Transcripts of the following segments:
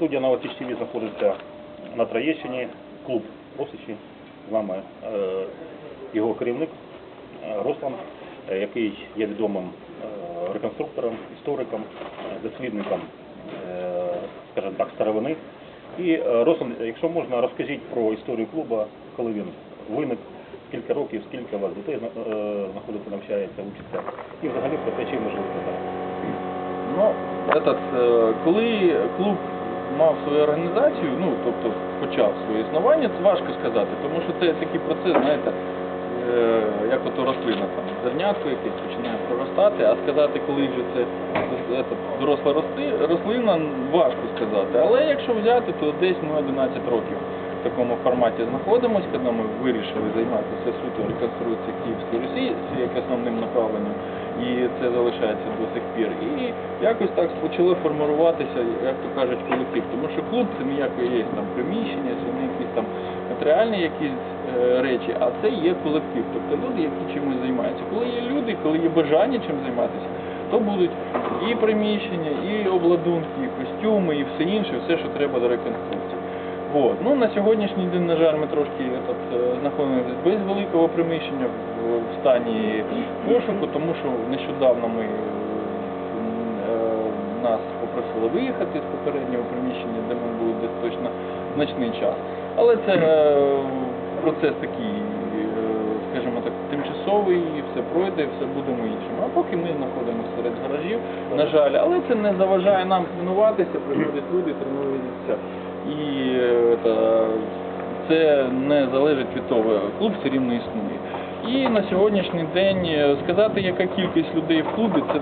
Студія Новосіч ТВ знаходиться на Троєщині, клуб Росичі. З нами е, його керівник е, Руслан, е, який є відомим реконструктором, істориком, дослідником, скажімо так, старовини. І Руслан, якщо можна, розкажіть про історію клубу, коли він виник, скільки років, скільки у вас дітей знаходиться, навчається, учиться, і взагалі про те, чим можливо сказати. Ну, этот, коли клуб мав свою організацію, ну тобто почав своє існування, це важко сказати, тому що це такий процес, знаєте, е, як ото рослина там, зернятко якесь починає проростати, а сказати, коли вже це, це доросла рости, рослина, важко сказати. Але якщо взяти, то десь ми 11 років в такому форматі знаходимося, коли ми вирішили займатися суто реконструкцією Київської Русі як основним направленням, і це залишається до сих пір. І якось так почало формуватися, як то кажуть, колектив. Тому що клуб це не як є там приміщення, це не якісь там матеріальні якісь е, речі, а це є колектив. Тобто люди, які чимось займаються. Коли є люди, коли є бажання чим займатися, то будуть і приміщення, і обладунки, і костюми, і все інше, все, що треба до реконструкції. Вот. Ну, на сьогоднішній день, на жаль, ми трошки этот, е, знаходимося без великого приміщення в, стані пошуку, тому що нещодавно ми е, нас попросили виїхати з попереднього приміщення, де ми були десь точно значний час. Але це е, процес такий, скажімо так, тимчасовий, все пройде, все будемо іншим. А поки ми знаходимося серед гаражів, на жаль, але це не заважає нам тренуватися, приходять люди, тренуються. І е, та, це не залежить від того, клуб все рівно існує. І на сьогоднішній день е, сказати, яка кількість людей в клубі, це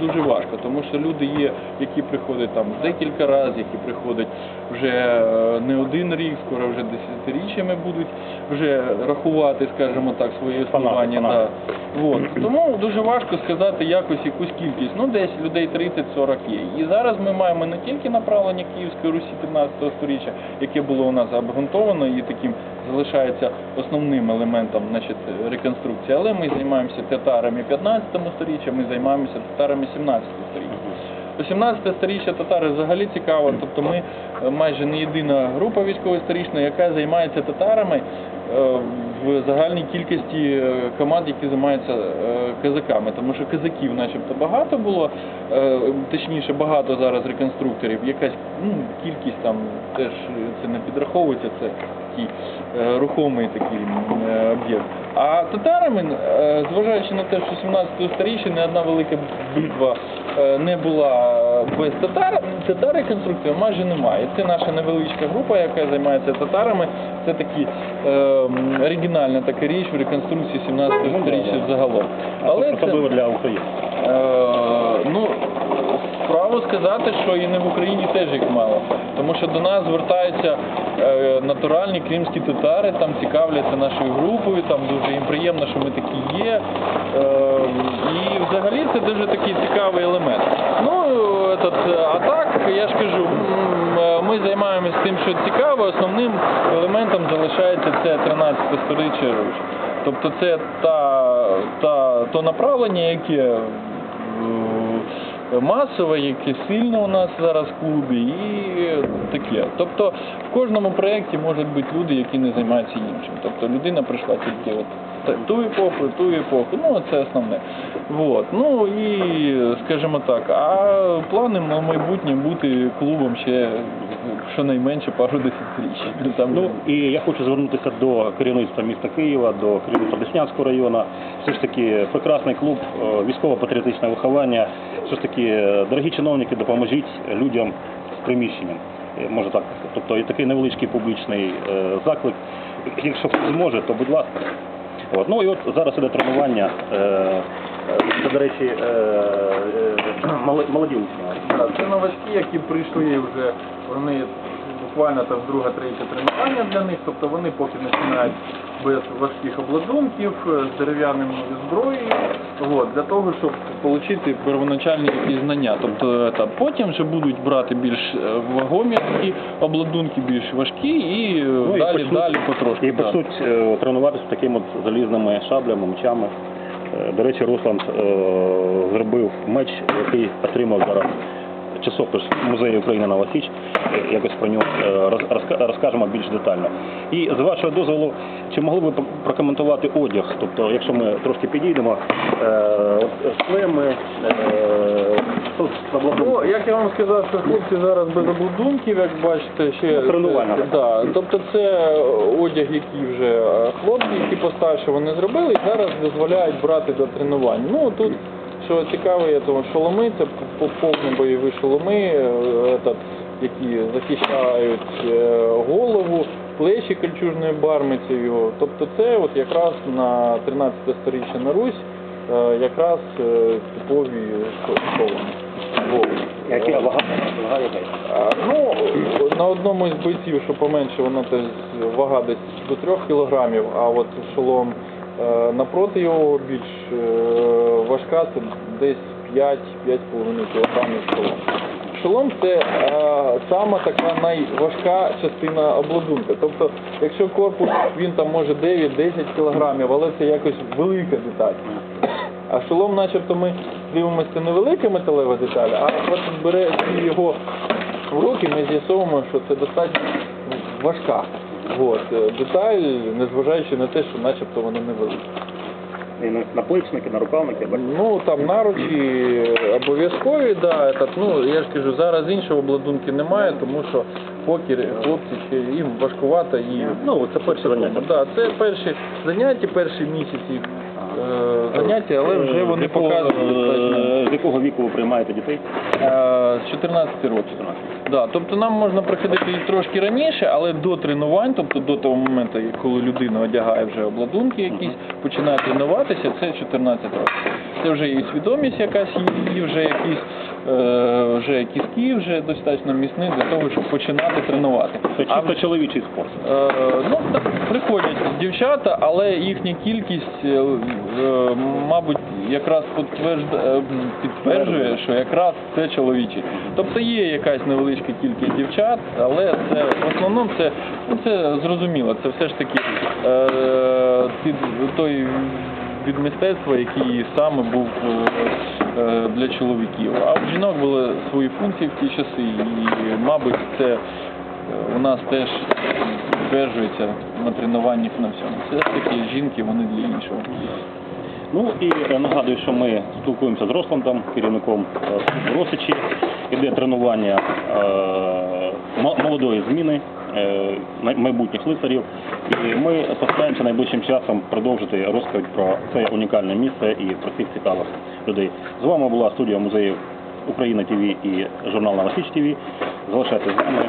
дуже важко, тому що люди є, які приходять там декілька разів, які приходять вже е, не один рік, скоро вже десятиріччями будуть вже рахувати, скажімо так, своє існування. Да. От. Тому дуже важко сказати якось якусь кількість. Ну, десь людей 30-40 є. І зараз ми маємо не тільки направлення Київської Русі 13 століття, яке було у нас обґрунтовано і таким залишається основним елементом значить, реконструкції, але ми займаємося татарами 15 століття, ми займаємося татарами 17 століття. 18 сторіччя татари взагалі цікаво, тобто ми е, майже не єдина група військово-історична, яка займається татарами е, в загальній кількості е, команд, які займаються казаками. Тому що казаків начебто багато було, точніше багато зараз реконструкторів, якась ну, кількість там теж це не підраховується, це такий е, рухомий такий е, об'єкт. А татарами, е, зважаючи на те, що 17 сторіччя не одна велика битва не була без татар, татар реконструкції майже немає. Це наша невеличка група, яка займається татарами. Це такі оригінальна така річ в реконструкції 17 сторіччя загалом. Але це, для України. Е, ну, право сказати, що і не в Україні теж їх мало. Тому що до нас звертаються е, натуральні кримські татари, там цікавляться нашою групою, там дуже їм приємно, що ми такі є. Е, і взагалі це дуже такий цікавий елемент. Ну, этот, а так, я ж кажу, е, ми займаємося тим, що цікаво, основним елементом залишається це 13 сторіччя Русь. Тобто це та, та, то направлення, яке масове, яке сильно у нас зараз в клубі, і таке. Тобто в кожному проєкті можуть бути люди, які не займаються іншим. Тобто людина прийшла тільки от ту епоху, ту епоху. Ну, це основне. Вот. Ну і скажімо так, а плани на майбутнє бути клубом ще щонайменше пару десятиріч. Там Ну і я хочу звернутися до керівництва міста Києва, до керівництва Деснянського району. Все ж таки прекрасний клуб, е, військово-патріотичне виховання. Все ж таки, е, дорогі чиновники, допоможіть людям з приміщенням. Е, Може так, тобто і такий невеличкий публічний заклик. Якщо хтось зможе, то будь ласка. От. Ну і от зараз іде тренування. Це, до речі, е, е, молоді учні. Так, Це новачки, які прийшли вже, вони буквально там друге, третє тренування для них, тобто вони поки починають без важких обладунків, е, з дерев'яною зброєю, от, для того, щоб отримати первоначальні якісь знання. Тобто та, потім вже будуть брати більш вагомі такі обладунки, більш важкі і, е, Ну, і почнуть- далі потрошки. І да. почнуть тренуватися такими от залізними шаблями, мечами. Е, До речі, Руслан е, зробив меч, який отримав зараз часопис Музею України Новосіч. якось про нього е, розкажемо більш детально. І з вашого дозволу, чи могли б ви прокоментувати одяг? Тобто, якщо ми трошки підійдемо, е, е, тут Ну, як я вам сказав, що хлопці зараз без облудунків, як бачите, ще Ну, тренування. Да. Тобто це одяг, який вже е, хлопці, які постарше вони зробили, і зараз дозволяють брати до тренувань. Ну тут що цікаво, є, тому шоломи, це по- повні бойові шоломи, е, які захищають е, голову, плечі кольчужною бармицею. Тобто це от якраз на 13 сторіччя на Русь, е, якраз типові шоломи. Яка вага? Ну, на одному із бойців, що поменше, воно теж вага десь до 3 кілограмів, а от шолом напроти його більш е, важка, це десь 5-5,5 кілограмів шолом. Шолом це е, сама така найважка частина обладунка. Тобто, якщо корпус він там може 9-10 кілограмів, але це якось велика деталь. А шолом, начебто, ми дивимося, це невелика металева деталь, а от бере його в руки, ми з'ясовуємо, що це достатньо важка. От, е, деталь, незважаючи на те, що начебто вони невеликі. І на- рукавники нарукавники, я бачу. Ну там наручі обов'язкові, да, этот, ну я ж кажу, зараз іншого обладунки немає, тому що поки хлопці ще їм важкувато і Ну, це перше заняття. Да, це перші заняття, перші місяці заняття, але вже вони якого- показують достатньо. е, З якого віку ви приймаєте дітей? Е, З 14 років. Да, тобто нам можна приходити і трошки раніше, але до тренувань, тобто до того моменту, коли людина одягає вже обладунки якісь, починає тренуватися, це 14 років. Це вже і свідомість якась, і- вже якісь е, вже кістки вже достатньо міцні для того, щоб починати тренувати. Це А чисто чоловічий спорт. Е, ну, так, приходять дівчата, але їхня кількість, е, е, мабуть, якраз підтверджує, підтверджує, що якраз це чоловічі. Тобто є якась невеличка кількість дівчат, але це в основному це, ну, це зрозуміло, це все ж таки е, той від мистецтва, який саме був е, е, для чоловіків. А у жінок були свої функції в ті часи, і, мабуть, це е, у нас теж підтверджується на тренуваннях на всьому. Все ж таки жінки, вони для іншого. Ну і е, нагадую, що ми спілкуємося з Росландом, керівником е, Росичі. Іде тренування е, молодої зміни, е, майбутніх лицарів. І ми постараємося найближчим часом продовжити розповідь про це унікальне місце і про всіх цікавих людей. З вами була студія музеїв Україна ТВ і журнал Новосіч ТВ. Залишайтесь з нами.